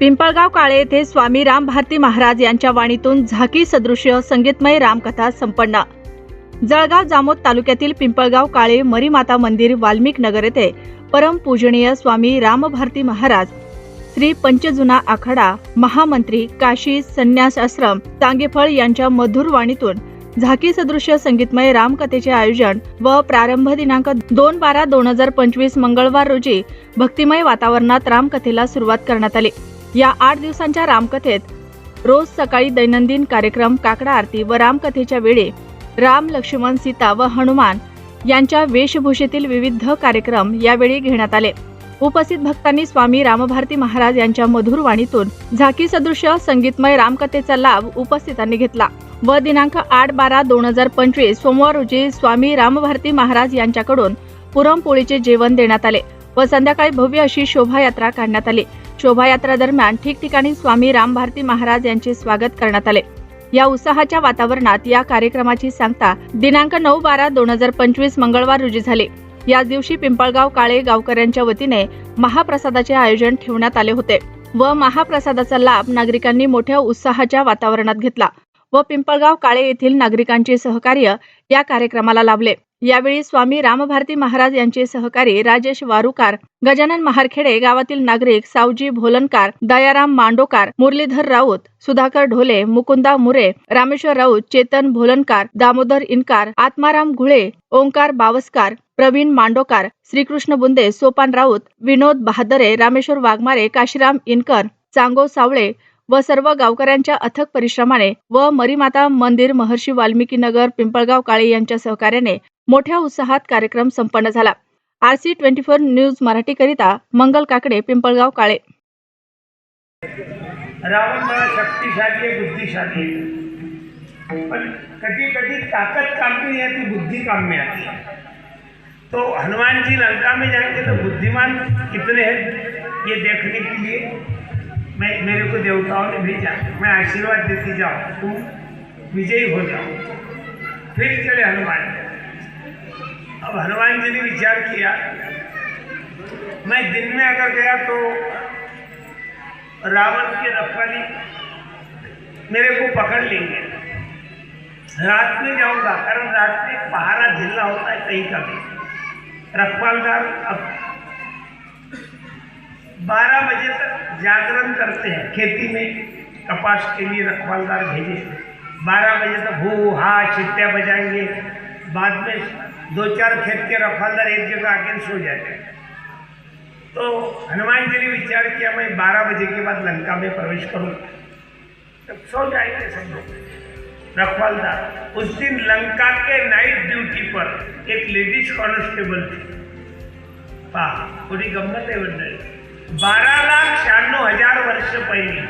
पिंपळगाव काळे येथे स्वामी राम भारती महाराज यांच्या वाणीतून झाकी सदृश्य संगीतमय रामकथा संपन्न. जळगाव जामोद तालुक्यातील पिंपळगाव काळे मरीमाता मंदिर वाल्मिक नगर येथे परमपूजनीय स्वामी रामभारती महाराज श्री पंचजुना आखाडा महामंत्री काशी संन्यास आश्रम तांगेफळ यांच्या मधुर वाणीतून झाकी सदृश्य संगीतमय रामकथेचे आयोजन व प्रारंभ दिनांक दोन बारा दोन हजार पंचवीस मंगळवार रोजी भक्तिमय वातावरणात रामकथेला सुरुवात करण्यात आली. या आठ दिवसांच्या रामकथेत रोज सकाळी दैनंदिन कार्यक्रम काकडा आरती व रामकथेच्या वेळी राम लक्ष्मण सीता व हनुमान यांच्या वेशभूषेतील विविध कार्यक्रम यावेळी घेण्यात आले. उपस्थित भक्तांनी स्वामी रामभारती महाराज यांच्या मधुर वाणीतून झाकी सदृश्य संगीतमय रामकथेचा लाभ उपस्थितांनी घेतला व दिनांक आठ बारा दोन हजार पंचवीस सोमवार रोजी स्वामी रामभारती महाराज यांच्याकडून पुरणपोळीचे जेवण देण्यात आले व संध्याकाळी भव्य अशी शोभायात्रा काढण्यात आली. शोभायात्रा दरम्यान ठिकठिकाणी स्वामी रामभारती महाराज यांचे स्वागत करण्यात आले. या उत्साहाच्या वातावरणात या कार्यक्रमाची सांगता दिनांक नऊ बारा दोन हजार पंचवीस मंगळवार रोजी झाले. याच दिवशी पिंपळगाव काळे गावकऱ्यांच्या वतीने महाप्रसादाचे आयोजन ठेवण्यात आले होते व महाप्रसादाचा लाभ नागरिकांनी मोठ्या उत्साहाच्या वातावरणात घेतला व पिंपळगाव काळे येथील नागरिकांचे सहकार्य या कार्यक्रमाला लाभले. यावेळी स्वामी रामभारती महाराज यांचे सहकारी राजेश वारुकार गजानन महारखेडे गावातील नागरिक सावजी भोलनकार दयाराम मांडोकार मुरलीधर राऊत सुधाकर ढोले मुकुंदा मुरे रामेश्वर राऊत चेतन भोलनकार दामोदर इनकार आत्माराम घुळे ओंकार बावस्कार प्रवीण मांडोकार श्रीकृष्ण बुंदे सोपान राऊत विनोद बहादरे रामेश्वर वाघमारे काशीराम इनकर चांगो सावळे व सर्व गावकऱ्यांच्या अथक परिश्रमाने व मरीमाता मंदिर महर्षी वाल्मिकी नगर पिंपळगाव काळे यांच्या सहकार्याने मोठ्या उत्साहात कार्यक्रम संपन्न झाला. R C twenty four news मराठीकरिता Mangal Kakade Pimpalgaon Kale. Ravan शक्तिशाली बुद्धिशाली पण कधी कधी ताकत काम में नहीं आती बुद्धि काम में आती है तो हनुमान जी लंका में जाएंगे तो बुद्धिमान कितने हैं ये देखने के लिए मैं मेरे को देवताओं ने भेजा. मैं आशीर्वाद देती जाऊँ. तुम विजयी हो जाओ. फिर चले हनुमान. जी अब हनुमान जी ने विचार किया, मैं दिन में अगर गया तो रावण के रखवाली मेरे को पकड़ लेंगे। रात में जाऊँगा, कारण रात में पहाड़ा झिल्ला होता है कहीं का भी। रखवालदार अब बारह बजे तक जागरण करते हैं, खेती में कपास के लिए रखवालदार भेजे। बारह बजे तक हू, हा छिट्टियाँ बजाएँगे। बाद में दो चार खेत के रखवालदार एक जगह आके सो जाते। हैं तो हनुमान जी ने विचार किया, मैं बारह बजे के बाद लंका में प्रवेश करूँ। तब सो जाएँगे सब लोग। रखवालदार उस दिन लंका के नाइट ड्यूटी पर एक लेडीज़ कॉन्स्टेबल थी। पहा थोडी गंमत आहे मंडळी बारा लाख छियानवे हज़ार वर्ष पहिली।